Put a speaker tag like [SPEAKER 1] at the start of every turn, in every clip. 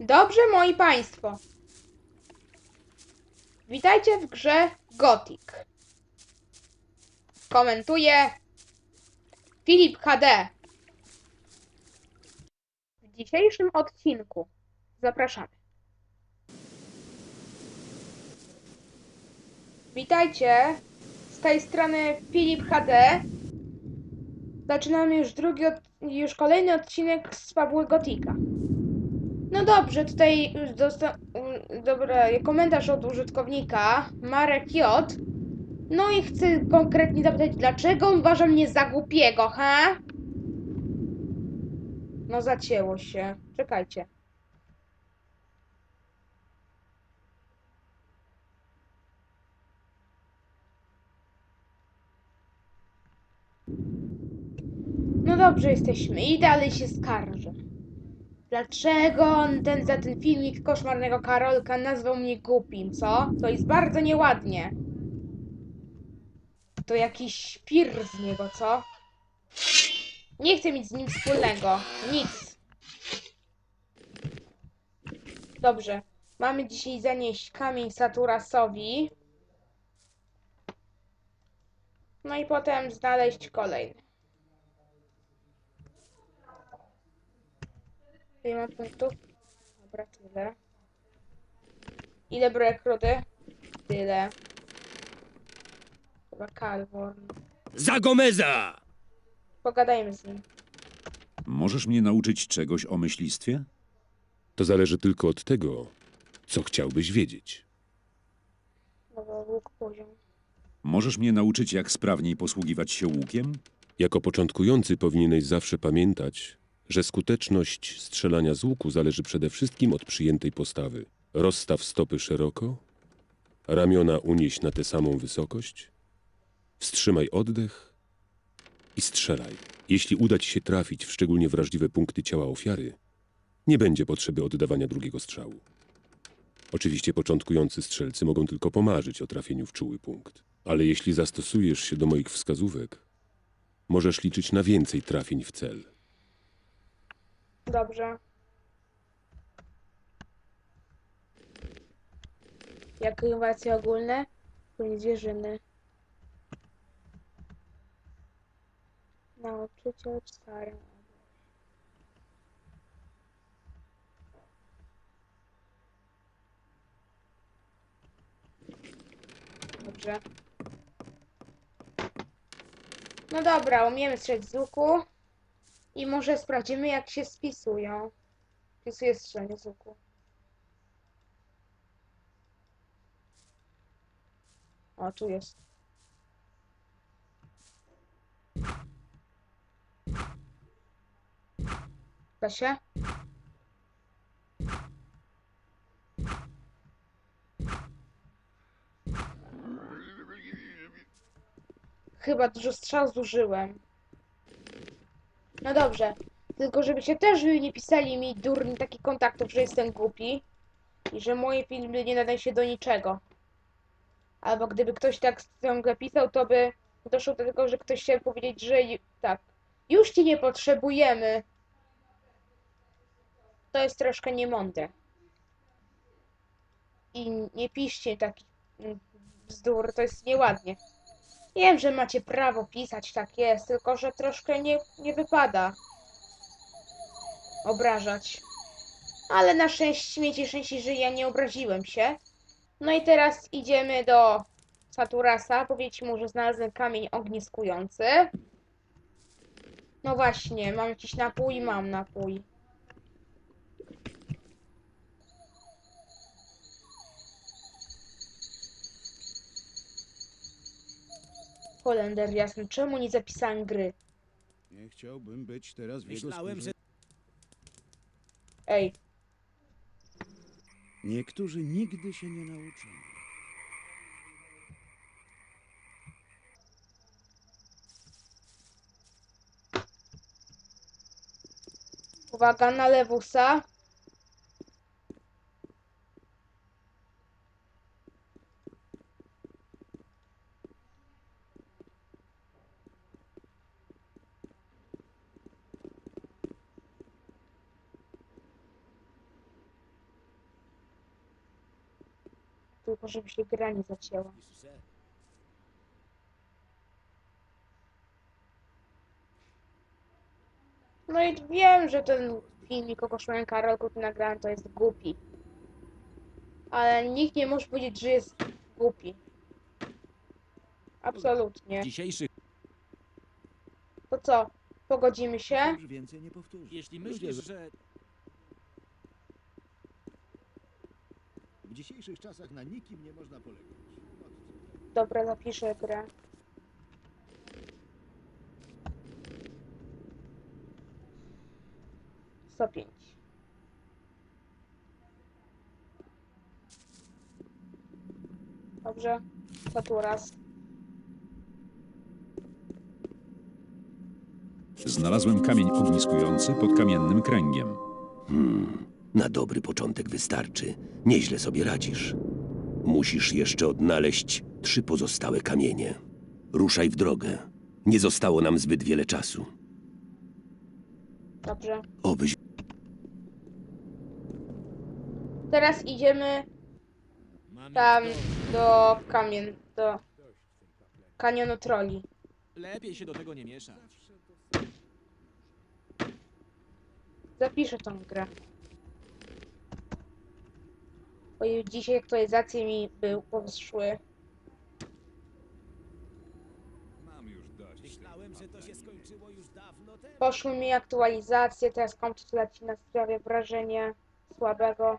[SPEAKER 1] Dobrze, moi państwo. Witajcie w grze Gothic. Komentuje Filip HD. W dzisiejszym odcinku zapraszamy. Witajcie. Z tej strony Filip HD. Zaczynamy już drugi, już kolejny odcinek z Fabuły Gotika. No dobrze, tutaj już dosta... u- dobra, komentarz od użytkownika Marek J. No i chcę konkretnie zapytać, dlaczego uważa mnie za głupiego, ha? No zacięło się. Czekajcie. No dobrze jesteśmy i dalej się skarżę. Dlaczego on ten za ten filmik koszmarnego Karolka nazwał mnie głupim, co? To jest bardzo nieładnie. To jakiś świr z niego, co? Nie chcę mieć z nim wspólnego. Nic. Dobrze. Mamy dzisiaj zanieść kamień Saturasowi. No i potem znaleźć kolejny. Ile mam punktów? Dobra, tyle. Ile brak rudy? Tyle. Chyba Kalworn.
[SPEAKER 2] Za Gomeza!
[SPEAKER 1] Pogadajmy z nim.
[SPEAKER 3] Możesz mnie nauczyć czegoś o myślistwie?
[SPEAKER 2] To zależy tylko od tego, co chciałbyś wiedzieć.
[SPEAKER 1] Dobra, łuk poziom.
[SPEAKER 3] Możesz mnie nauczyć, jak sprawniej posługiwać się łukiem?
[SPEAKER 2] Jako początkujący powinieneś zawsze pamiętać, że skuteczność strzelania z łuku zależy przede wszystkim od przyjętej postawy. Rozstaw stopy szeroko, ramiona unieś na tę samą wysokość, wstrzymaj oddech i strzelaj. Jeśli uda ci się trafić w szczególnie wrażliwe punkty ciała ofiary, nie będzie potrzeby oddawania drugiego strzału. Oczywiście początkujący strzelcy mogą tylko pomarzyć o trafieniu w czuły punkt, ale jeśli zastosujesz się do moich wskazówek, możesz liczyć na więcej trafień w cel.
[SPEAKER 1] Dobrze. Jak innowacje ogólne? Koniec zwierzyny. Nauczyciel stary. Dobrze. No dobra, umiemy strzelać z łuku. I może sprawdzimy, jak się spisują. Wpisuję strzelanie z łuku. O, tu jest. Da się? Chyba dużo strzał zużyłem. No dobrze. Tylko żebyście też wy nie pisali mi durni takich kontaktów, że jestem głupi i że moje filmy nie nadają się do niczego. Albo gdyby ktoś tak ciągle pisał, to by doszło do tego, że ktoś chciał powiedzieć, że tak, już ci nie potrzebujemy. To jest troszkę niemądre. I nie piszcie takich mm, bzdur, to jest nieładnie. Wiem, że macie prawo pisać, tak jest, tylko że troszkę nie, nie wypada obrażać. Ale na szczęście, miecie szczęście, że ja nie obraziłem się. No i teraz idziemy do Saturasa. Powiedzcie mu, że znalazłem kamień ogniskujący. No właśnie, mam jakiś napój? Mam napój. Holender jasny, czemu nie zapisałem gry?
[SPEAKER 4] Nie chciałbym być teraz w
[SPEAKER 5] Myślałem,
[SPEAKER 4] jego
[SPEAKER 5] że
[SPEAKER 4] skórze.
[SPEAKER 1] Ej,
[SPEAKER 4] Niektórzy nigdy się nie nauczą.
[SPEAKER 1] uwaga na lewusa. Tylko żeby się gra nie zacięła. No i wiem, że ten filmik o koszmarnym Karolku tu nagrałem to jest głupi. Ale nikt nie może powiedzieć, że jest głupi. Absolutnie.
[SPEAKER 5] Dzisiejszy,
[SPEAKER 1] To co? Pogodzimy się?
[SPEAKER 4] Już więcej nie powtórzę.
[SPEAKER 5] jeśli myślisz, że
[SPEAKER 4] dzisiejszych czasach na nikim nie można polegać.
[SPEAKER 1] Dobra, zapiszę grę. Sto pięć. Dobrze. Co tu raz?
[SPEAKER 3] Znalazłem kamień ogniskujący pod kamiennym kręgiem.
[SPEAKER 6] Hmm, na dobry początek wystarczy. Nieźle sobie radzisz. Musisz jeszcze odnaleźć trzy pozostałe kamienie. Ruszaj w drogę. Nie zostało nam zbyt wiele czasu.
[SPEAKER 1] Dobrze.
[SPEAKER 6] Obyś
[SPEAKER 1] Teraz idziemy tam do kamien, do kanionu troli.
[SPEAKER 5] lepiej się do tego nie mieszać.
[SPEAKER 1] Zapiszę tą grę. Bo i dzisiaj aktualizacje mi był powyższły.
[SPEAKER 5] Myślałem, że to się skończyło już dawno temu.
[SPEAKER 1] Poszły mi aktualizacje, teraz komputer leci na sprawia wrażenie słabego.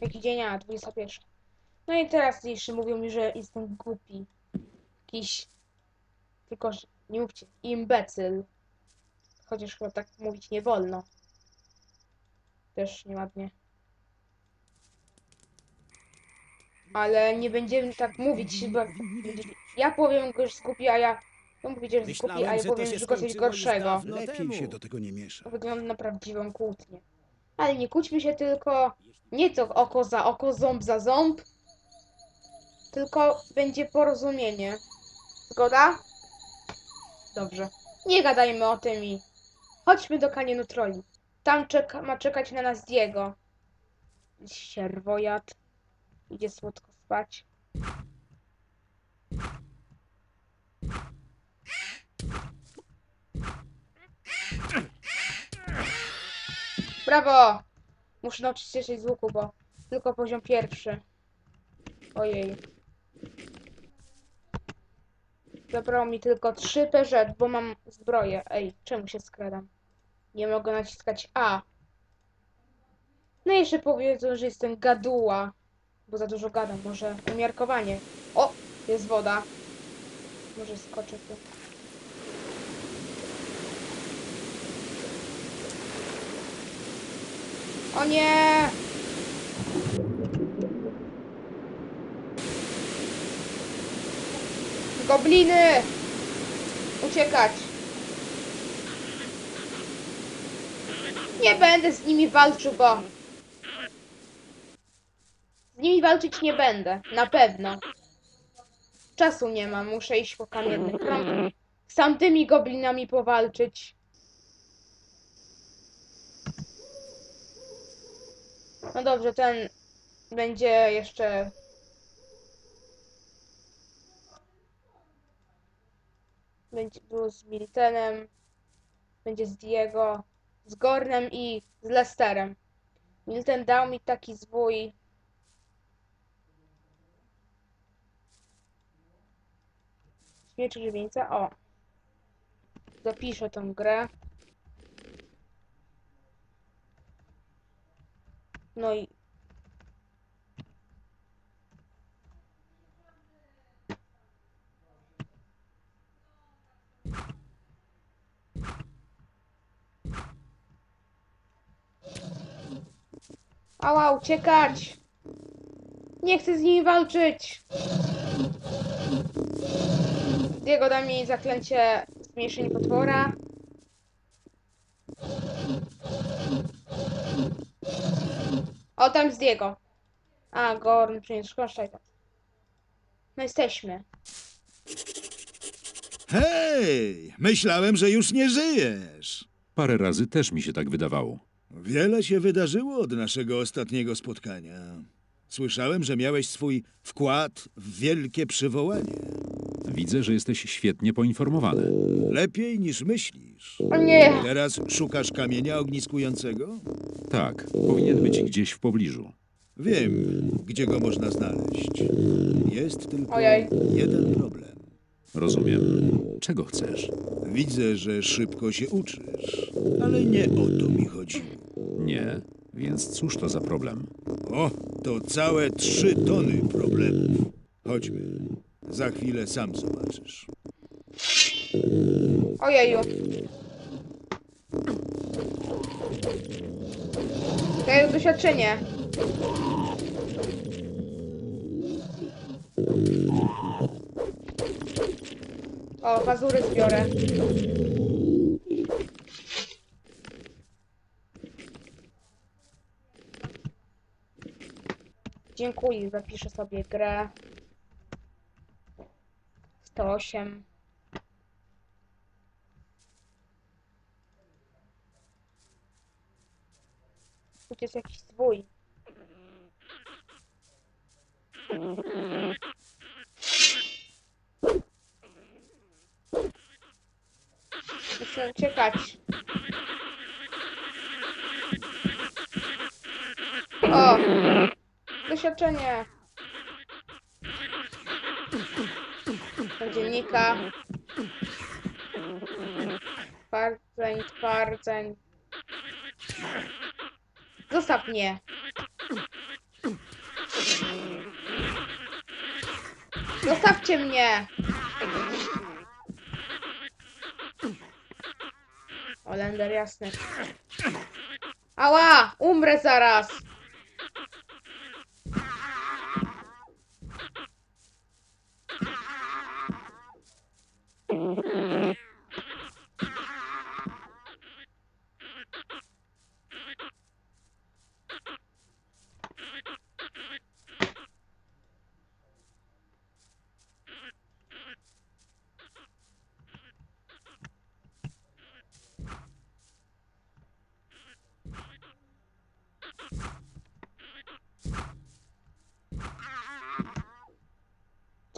[SPEAKER 1] Jaki dzień, a 21. No i teraz jeszcze mówią mi, że jestem głupi. Jakiś, tylko że nie mówcie, imbecyl. Chociaż chyba tak mówić nie wolno. Też nieładnie. Ale nie będziemy tak mówić, bo ja powiem, że jest głupi, a ja... No mówicie, że głupi, a ja
[SPEAKER 5] że
[SPEAKER 1] powiem, że go coś gorszego.
[SPEAKER 4] Lepiej się do tego nie miesza.
[SPEAKER 1] To wygląda na prawdziwą kłótnię. Ale nie kłóćmy się tylko... Nie to oko za oko, ząb za ząb. Tylko będzie porozumienie. Zgoda? Dobrze. Nie gadajmy o tym i... Chodźmy do kanionu troli. Tam czeka, ma czekać na nas Diego. Sierwojad. Idzie słodko spać. Brawo! Muszę nauczyć się z łuku, bo tylko poziom pierwszy. Ojej. Zabrało mi tylko 3 PZ, bo mam zbroję. Ej, czemu się skradam? Nie mogę naciskać A. No i jeszcze powiedzą, że jestem gaduła. Bo za dużo gadam. Może umiarkowanie. O! Jest woda. Może skoczę tu. O nie! Gobliny! Uciekać! Nie będę z nimi walczył, bo... Z nimi walczyć nie będę, na pewno. Czasu nie mam, muszę iść po kamienny krąg. Z tamtymi goblinami powalczyć. No dobrze, ten będzie jeszcze. Będzie było z Miltenem, będzie z Diego, z Gornem i z Lesterem. Milton dał mi taki zwój. Śmieci żywieńca, o. Zapiszę tą grę. No i Ała, uciekać! Nie chcę z nimi walczyć! Diego da mi zaklęcie zmniejszenie potwora. O, tam jest Diego. A, Gorn przyniósł kosztaj. No jesteśmy.
[SPEAKER 4] Hej, myślałem, że już nie żyjesz.
[SPEAKER 3] Parę razy też mi się tak wydawało.
[SPEAKER 4] Wiele się wydarzyło od naszego ostatniego spotkania. Słyszałem, że miałeś swój wkład w wielkie przywołanie.
[SPEAKER 3] Widzę, że jesteś świetnie poinformowany.
[SPEAKER 4] Lepiej niż myślisz.
[SPEAKER 1] O nie!
[SPEAKER 4] Teraz szukasz kamienia ogniskującego?
[SPEAKER 3] Tak, powinien być gdzieś w pobliżu.
[SPEAKER 4] Wiem, gdzie go można znaleźć. Jest tylko
[SPEAKER 1] Ojej.
[SPEAKER 4] jeden problem.
[SPEAKER 3] Rozumiem. Czego chcesz?
[SPEAKER 4] Widzę, że szybko się uczysz, ale nie o to mi chodziło.
[SPEAKER 3] Nie, więc cóż to za problem?
[SPEAKER 4] O, to całe trzy tony problemów. Chodźmy. Za chwilę sam zobaczysz.
[SPEAKER 1] Ojeju. Daję doświadczenie. O, pazury zbiorę. Dziękuję, zapiszę sobie grę. 108. Tu jest jakiś zwój. Muszę uciekać. O! Doświadczenie. Do dziennika. Twardzeń, twardzeń. Zostaw mnie. Zostawcie mnie. Olender jasny. Ała! Umrę zaraz!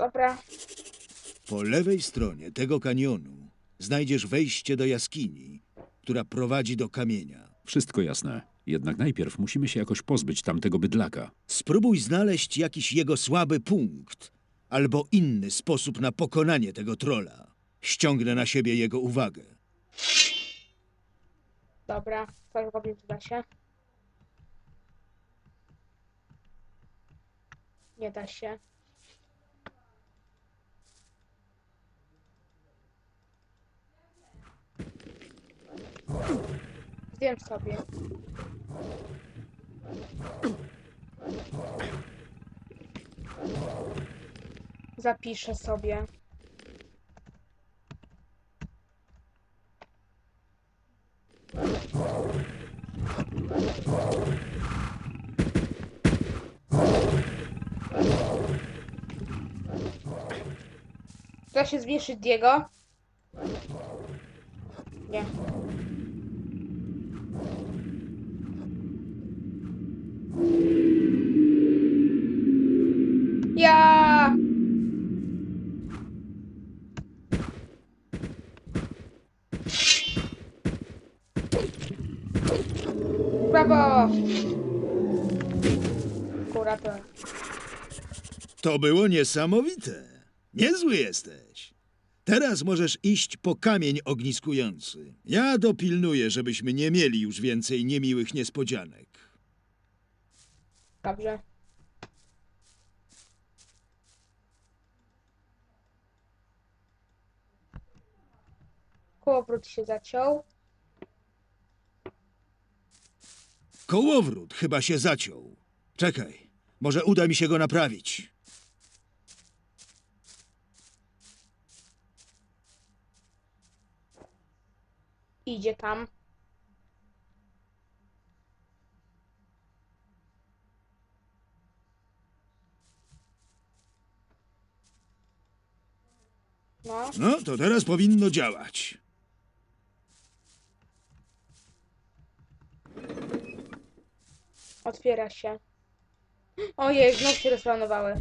[SPEAKER 1] Dobra.
[SPEAKER 4] Po lewej stronie tego kanionu znajdziesz wejście do jaskini, która prowadzi do kamienia.
[SPEAKER 3] Wszystko jasne. Jednak najpierw musimy się jakoś pozbyć tamtego bydlaka.
[SPEAKER 4] Spróbuj znaleźć jakiś jego słaby punkt albo inny sposób na pokonanie tego trola. Ściągnę na siebie jego uwagę.
[SPEAKER 1] Dobra. Co robię w da się? Nie da się. Zjem sobie. Zapiszę sobie. Da się zmniejszyć Diego? Nie. Ja! Brawo! Kurator.
[SPEAKER 4] To było niesamowite. Niezły jesteś. Teraz możesz iść po kamień ogniskujący. Ja dopilnuję, żebyśmy nie mieli już więcej niemiłych niespodzianek.
[SPEAKER 1] Dobrze. Kołowrót się zaciął.
[SPEAKER 4] Kołowrót chyba się zaciął. Czekaj, może uda mi się go naprawić.
[SPEAKER 1] Idzie tam. No,
[SPEAKER 4] No, to teraz powinno działać.
[SPEAKER 1] Otwiera się. Ojej, znów się rozplanowały.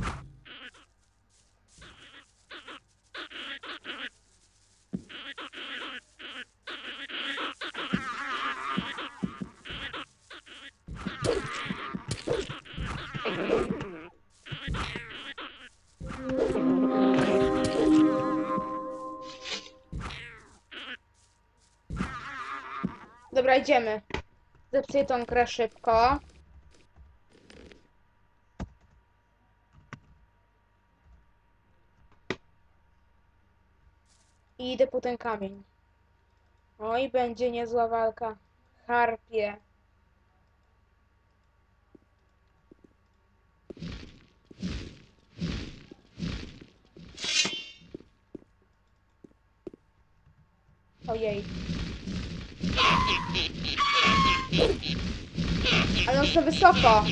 [SPEAKER 1] Dobra, idziemy. Zepsuję tą grę szybko. I idę po ten kamień. Oj, będzie niezła walka. Harpie. Ojej. Ale on to wysoko.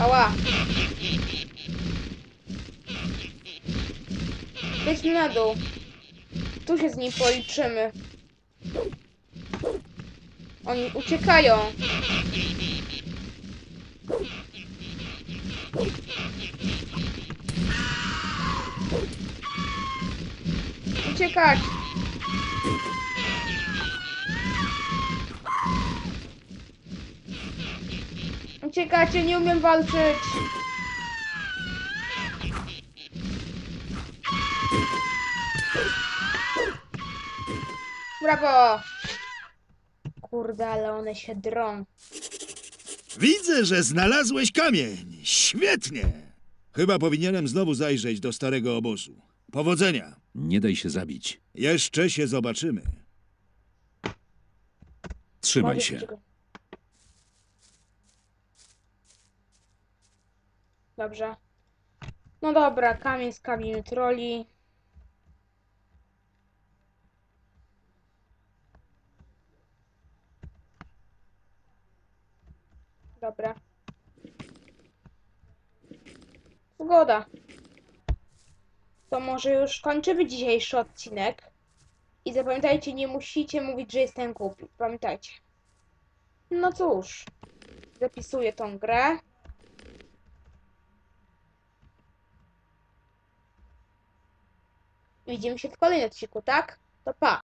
[SPEAKER 1] Ała. Wejdźmy na dół. Tu się z nim policzymy. Oni uciekają. Uciekać. Uciekacie, nie umiem walczyć. Brawo! Kurde, ale one się drą.
[SPEAKER 4] Widzę, że znalazłeś kamień. Świetnie. Chyba powinienem znowu zajrzeć do starego obozu. Powodzenia.
[SPEAKER 3] Nie daj się zabić.
[SPEAKER 4] Jeszcze się zobaczymy.
[SPEAKER 3] Trzymaj
[SPEAKER 1] Mogę
[SPEAKER 3] się.
[SPEAKER 1] Dobrze. No dobra, kamień z kabiny troli. Dobra. Zgoda. To może już kończymy dzisiejszy odcinek. I zapamiętajcie, nie musicie mówić, że jestem głupi. Pamiętajcie. No cóż. Zapisuję tą grę. Widzimy się w kolejnym odcinku, tak? To pa.